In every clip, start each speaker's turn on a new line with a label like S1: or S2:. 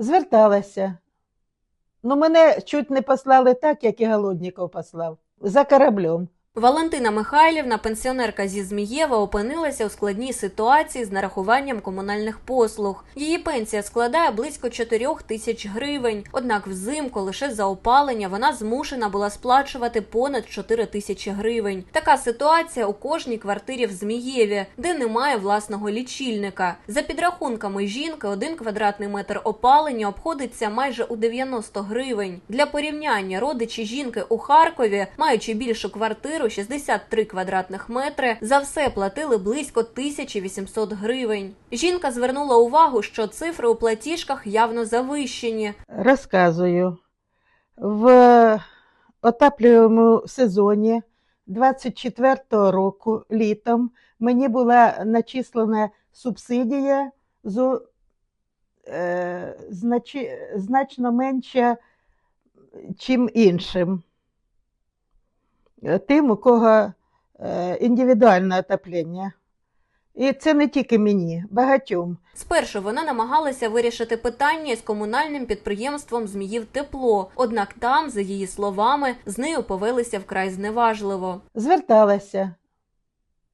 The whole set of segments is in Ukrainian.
S1: Зверталася. Ну, мене чуть не послали так, як і Голодніков послав. За кораблем.
S2: Валентина Михайлівна, пенсіонерка зі Змієва, опинилася у складній ситуації з нарахуванням комунальних послуг. Її пенсія складає близько 4 тисяч гривень. Однак взимку лише за опалення вона змушена була сплачувати понад 4 тисячі гривень. Така ситуація у кожній квартирі в Змієві, де немає власного лічильника. За підрахунками жінки, один квадратний метр опалення обходиться майже у 90 гривень. Для порівняння родичі жінки у Харкові, маючи більшу квартиру 63 квадратних метри, за все платили близько 1800 гривень. Жінка звернула увагу, що цифри у платіжках явно завищені.
S1: Розказую. В отаплюємому сезоні 24-го року літом мені була начислена субсидія з, е, значно менша, чим іншим. Е, Тим, у кого е, індивідуальне отоплення. І це не тільки мені, багатьом.
S2: Спершу вона намагалася вирішити питання з комунальним підприємством Зміїв тепло. Однак там, за її словами, з нею повелися вкрай зневажливо.
S1: Зверталася.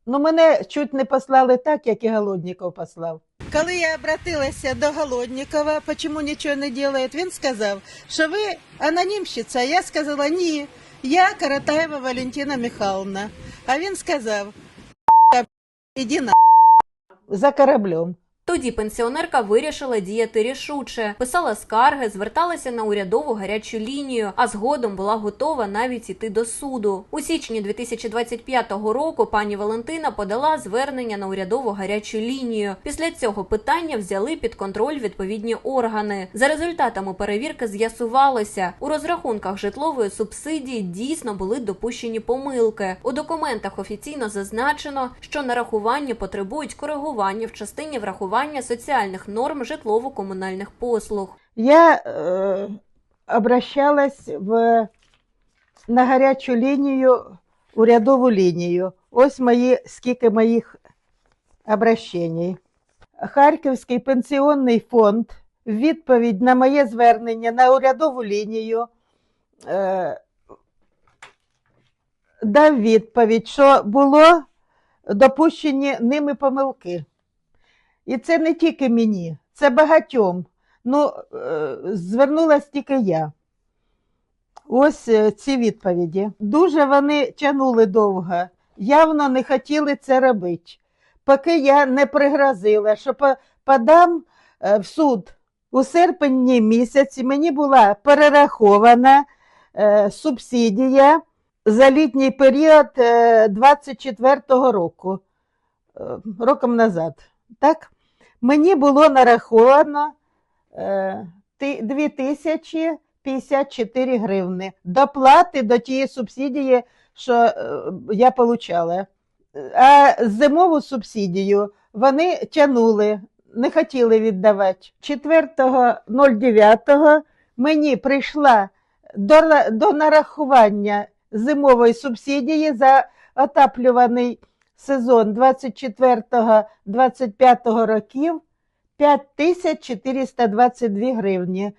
S1: Ну, мене чуть не послали так, як і Голодніков послав. Коли я обратилася до Голоднікова, чому нічого не робить, він сказав, що ви анонімщиця. Я сказала, ні, я Каратаєва Валентина Михайловна. А він сказав, іди на за кораблем.
S2: Тоді пенсіонерка вирішила діяти рішуче, писала скарги, зверталася на урядову гарячу лінію, а згодом була готова навіть іти до суду. У січні 2025 року пані Валентина подала звернення на урядову гарячу лінію. Після цього питання взяли під контроль відповідні органи. За результатами перевірки з'ясувалося, у розрахунках житлової субсидії дійсно були допущені помилки. У документах офіційно зазначено, що нарахування потребують коригування в частині врахування соціальних норм житлово-комунальних послуг.
S1: Я е, обращалась в, на гарячу лінію, урядову лінію. Ось мої, скільки моїх обращень. Харківський пенсіонний фонд в відповідь на моє звернення на урядову лінію е, дав відповідь, що було допущені ними помилки. І це не тільки мені, це багатьом. Ну, е, звернулась тільки я. Ось е, ці відповіді. Дуже вони тягнули довго, явно не хотіли це робити. Поки я не пригрозила, що подам е, в суд у серпні місяці мені була перерахована субсидія за літній період е, 24-го року, роком назад. Так? Мені було нараховано е, 2054 гривни доплати до тієї субсидії, що е, я отримала. А зимову субсидію вони тягнули, не хотіли віддавати. 4.09 мені прийшла до, до нарахування зимової субсидії за отаплюваний сезон 24-25 років 5422 гривні.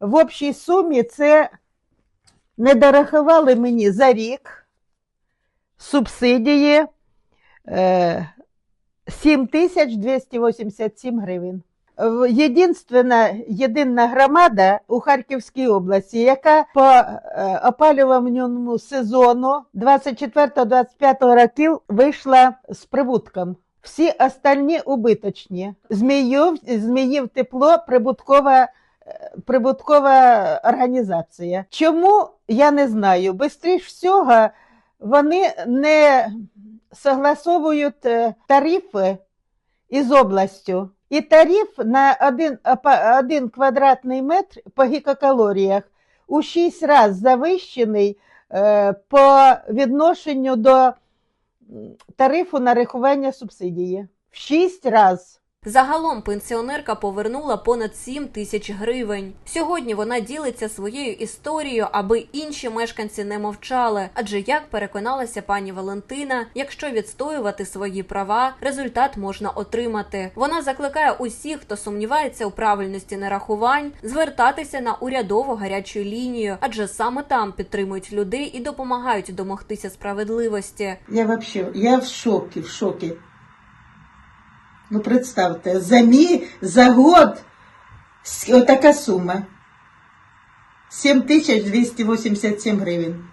S1: В общій сумі це не дорахували мені за рік субсидії е, 7287 гривень. Єдинственна єдина громада у Харківській області, яка по е, опалювальному сезону 24-25 років вийшла з прибутком. Всі остальні убиточні. Зміїв, Зміїв тепло прибуткова, е, прибуткова організація. Чому я не знаю? Бистріш всього вони не согласовують е, тарифи із областю. І тариф на один, апа- один квадратний метр по гікокалоріях у 6 разів завищений е, по відношенню до тарифу на рахування субсидії. В 6 разів.
S2: Загалом пенсіонерка повернула понад 7 тисяч гривень. Сьогодні вона ділиться своєю історією, аби інші мешканці не мовчали. Адже як переконалася пані Валентина, якщо відстоювати свої права, результат можна отримати. Вона закликає усіх, хто сумнівається у правильності нарахувань, звертатися на урядову гарячу лінію, адже саме там підтримують людей і допомагають домогтися справедливості.
S1: Я вообще, я в шокі, в шокі. Ну, представте, за мі, за год отака сума. 7287 гривень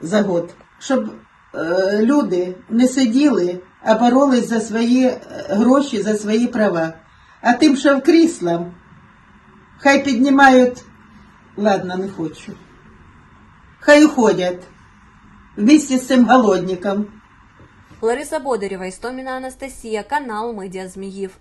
S1: за год. Щоб е, люди не сиділи, а боролись за свої е, гроші, за свої права. А тим, що в крісла, хай піднімають, ладно, не хочу. Хай уходять вместе з цим голодником.
S2: Лариса Бодарєва, Істоміна Анастасія, канал Медіа Зміїв.